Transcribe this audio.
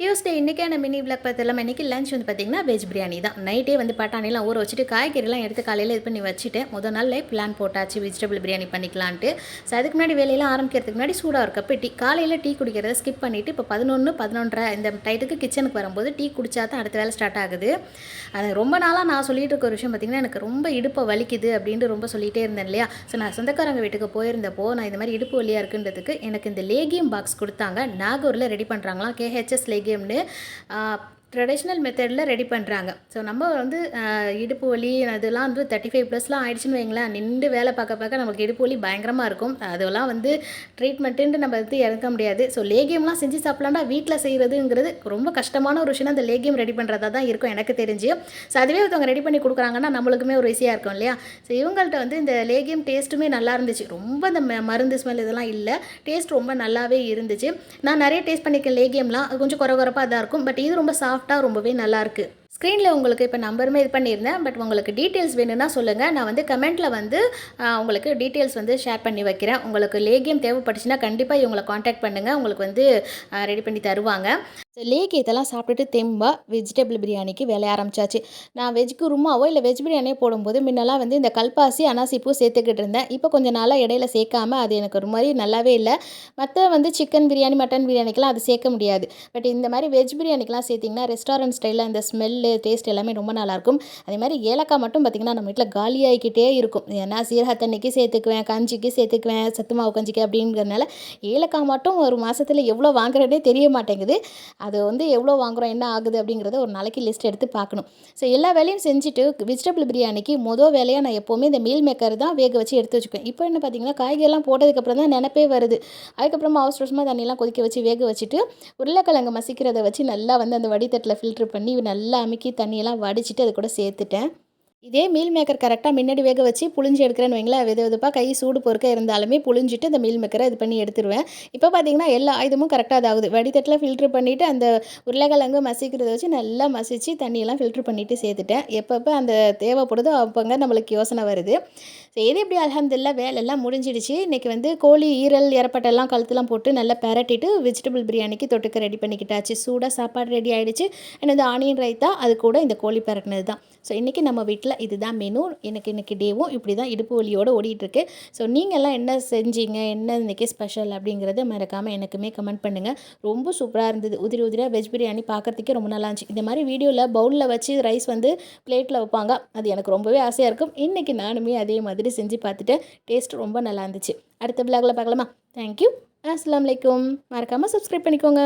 Tuesday இன்றைக்கான mini vlog பார்த்துலாம் இன்றைக்கி லஞ்ச் வந்து பார்த்திங்கன்னா வெஜ் பிரியாணி தான். நைட்டே வந்து பட்டாணிலாம் ஊற வச்சுட்டு காய்கறிலாம் எடுத்து காலையில் இது பண்ணி வச்சுட்டேன் முதல் நாளில் பிளான் போட்டாச்சு வெஜிடபிள் பிரியாணி பண்ணிக்கலான்ட்டு. ஸோ அதுக்கு முன்னாடி வேலையெல்லாம் ஆரம்பிக்கிறதுக்கு முன்னாடி சூடாக ஒரு கப்பு டீ காலையில் டீ குடிக்கிறத ஸ்கிப் பண்ணிவிட்டு இப்போ பதினொன்று பதினொன்றரை இந்த டைத்துக்கு கிச்சனுக்கு வரும்போது டீ குடித்தா தான் அடுத்த வேலை ஸ்டார்ட் ஆகுது. அது ரொம்ப நாளாக நான் சொல்லிட்டு இருக்க ஒரு விஷயம் பார்த்திங்கன்னா எனக்கு ரொம்ப இடுப்பை வலிக்குது அப்படின்ட்டு ரொம்ப சொல்லிகிட்டே இருந்தேன் இல்லையா? ஸோ நான் சொந்தக்காரங்க வீட்டுக்கு போயிருந்தப்போ நான் இந்த மாதிரி இடுப்பு வலியாக இருக்குன்றதுக்கு எனக்கு இந்த லேகியம் பாக்ஸ் கொடுத்தாங்க. நாகூரில் ரெடி பண்ணுறாங்களாம் கேஹெச்எஸ் गेमें ட்ரெடிஷ்னல் மெத்தடில் ரெடி பண்ணுறாங்க ஸோ நம்ம வந்து இடுப்பு வலி அதெல்லாம் வந்து தேர்ட்டி ஃபைவ் ப்ளஸ்லாம் ஆயிடுச்சுன்னு வைங்களேன் நின்று வேலை பார்க்க பார்க்க நமக்கு இடுப்பு வலி பயங்கரமாக இருக்கும். அதெல்லாம் வந்து ட்ரீட்மெண்ட்டுன்ட்டு நம்ம வந்து இறக்க முடியாது. ஸோ லேகியம்லாம் செஞ்சு சாப்பிட்லாண்டா வீட்டில் செய்கிறதுங்கிறது ரொம்ப கஷ்டமான ஒரு விஷயம் அந்த லேகியம் ரெடி பண்ணுறதா தான் இருக்கும் எனக்கு தெரிஞ்சு. ஸோ அதுவே ஒருத்தவங்க ரெடி பண்ணி கொடுக்குறாங்கன்னா நம்மளுக்குமே ஒரு ஈஸியாக இருக்கும் இல்லையா? ஸோ இவங்கள்ட்ட வந்து இந்த லேகியம் டேஸ்ட்டுமே நல்லா இருந்துச்சு. ரொம்ப இந்த ம- மருந்து ஸ்மெல் இதெல்லாம் இல்லை. டேஸ்ட் ரொம்ப நல்லாவே இருந்துச்சு. நான் நிறைய டேஸ்ட் பண்ணியிருக்கேன் லேகியம்லாம். கொஞ்சம் குறை குறப்பாக தான் இருக்கும். பட் இது ரொம்ப சாஃப்டாக ரொம்பவே நல்லாயிருக்கு ஸ்க்ரீனில் உங்களுக்கு இப்போ நம்பருமே இது பண்ணியிருந்தேன். பட் உங்களுக்கு டீட்டெயில்ஸ் வேணும்னா சொல்லுங்கள் நான் வந்து கமெண்ட்டில் வந்து உங்களுக்கு டீட்டெயில்ஸ் வந்து ஷேர் பண்ணி வைக்கிறேன். உங்களுக்கு லேகியம் தேவைப்பட்டுச்சுன்னா கண்டிப்பாக இவங்களை காண்டாக்ட் பண்ணுங்கள் உங்களுக்கு வந்து ரெடி பண்ணி தருவாங்க. ஸோ இதெல்லாம் சாப்பிட்டுட்டு தெம்பாக வெஜிடபிள் பிரியாணிக்கு வேலைய ஆரம்பிச்சாச்சு. நான் வெஜ் குருமாவோ இல்லை வெஜ் பிரியாணியோ போடும்போது முன்னெல்லாம் வந்து இந்த கல்பாசி அனாசிப்பூ சேர்த்துக்கிட்டு இருந்தேன். இப்போ கொஞ்சம் நாளாக இடையில சேர்க்காம அது எனக்கு ஒரு மாதிரி நல்லாவே இல்லை. மற்ற வந்து சிக்கன் பிரியாணி மட்டன் பிரியாணிக்கெலாம் அது சேர்க்க முடியாது. பட் இந்த மாதிரி வெஜ் பிரியாணிக்கெலாம் சேர்த்திங்கன்னா ரெஸ்டாரண்ட் ஸ்டைலில் அந்த ஸ்மெல்லு டேஸ்ட் எல்லாமே ரொம்ப நல்லாயிருக்கும். அதே மாதிரி ஏலக்காய் மட்டும் பார்த்திங்கன்னா நம்ம வீட்டில் காலியாகிக்கிட்டே இருக்கும். ஏன்னா சீரகத்தண்ணிக்கு சேர்த்துக்குவேன் கஞ்சிக்கு சேர்த்துக்குவேன் சத்து மாவு கஞ்சிக்கு அப்படிங்கிறதுனால ஏலக்காய் மட்டும் ஒரு மாதத்தில் எவ்வளோ வாங்குறதே தெரிய மாட்டேங்குது. அது வந்து எவ்வளோ வாங்குகிறோம் என்ன ஆகுது அப்படிங்கிறத ஒரு நாளைக்கு லிஸ்ட் எடுத்து பார்க்கணும். ஸோ எல்லா வேலையும் செஞ்சுட்டு வெஜிடபிள் பிரியாணிக்கு மொதல் வேலையாக நான் எப்போவுமே இந்த மீல் மேக்கர் தான் வேக வச்சு எடுத்து வச்சுக்குவேன் இப்போ என்ன பார்த்தீங்கன்னா காய்கறிலாம் போட்டதுக்கப்புறம் தான் நினப்பே வருது. அதுக்கப்புறமா அவசர அவசரமாக தண்ணியெல்லாம் கொதிக்க வச்சு வேக வச்சுட்டு உருளைக்கிழங்கு மசிக்கிறத வச்சு நல்லா வந்து அந்த வடித்தட்டில் ஃபில்ட்ரு பண்ணி நல்லா அமுக்கி தண்ணியெல்லாம் வடிச்சிட்டு அது கூட சேர்த்துட்டேன். இதே மீல் மேக்கர் கரெக்டாக முன்னாடி வேக வச்சு புளிஞ்சு எடுக்கிறேன்னு வைங்களேன். வெது வெதுப்பாக கை சூடு பொறுக்க இருந்தாலுமே புளிஞ்சிட்டு இந்த மீல் மேக்கரை இது பண்ணி எடுத்துருவேன். இப்போ பார்த்தீங்கன்னா எல்லா ஆயுதமும் கரெக்டாக ஆகுது. வடித்தட்டில் ஃபில்ட்ரு பண்ணிவிட்டு அந்த உருளைக்கிழங்கு மசிக்கிறத வச்சு நல்லா மசிச்சு தண்ணியெல்லாம் ஃபில்ட்ரு பண்ணிவிட்டு சேர்த்துட்டேன். எப்பப்போ அந்த தேவைப்படுதோ அப்போங்க நம்மளுக்கு யோசனை வருது. ஸோ எது எப்படி? அலமதுல்லா வேலையெல்லாம் முடிஞ்சிடுச்சு. இன்றைக்கி வந்து கோழி ஈரல் இறப்பட்டெல்லாம் கழுத்துலாம் போட்டு நல்லா பரட்டிட்டு வெஜிடபிள் பிரியாணிக்கு தொட்டுக்க ரெடி பண்ணிக்கிட்டாச்சு. சூடாக சாப்பாடு ரெடி ஆகிடுச்சு அண்ட் இந்த ஆனியன் ரைத்தா அது கூட இந்த கோழி பரட்டினது தான். ஸோ இன்றைக்கி நம்ம வீட்டில் இதுதான் மெனு எனக்கு இன்றைக்கி டேவும் இப்படி தான் இடுப்பு வலியோடு ஓடிட்டுருக்கு. ஸோ நீங்கள்லாம் என்ன செஞ்சீங்க? என்ன இன்றைக்கி ஸ்பெஷல் அப்படிங்கிறத மறக்காமல் எனக்குமே கமெண்ட் பண்ணுங்கள் ரொம்ப சூப்பராக இருந்தது. உதிரி உதிரியாக வெஜ் பிரியாணி பார்க்குறதுக்கே ரொம்ப நல்லா இருந்துச்சு. இந்த மாதிரி வீடியோவில் பவுலில் வச்சு ரைஸ் வந்து பிளேட்டில் வைப்பாங்க. அது எனக்கு ரொம்பவே ஆசையாக இருக்கும். இன்றைக்கி நானுமே அதே மாதிரி செஞ்சு பார்த்துட்டு டேஸ்ட் ரொம்ப நல்லா இருந்துச்சு. அடுத்த விழாவில் பார்க்கலாமா? தேங்க்யூ அஸ்லாம் அலைக்கும் மறக்காமல் சப்ஸ்கிரைப் பண்ணிக்கோங்க.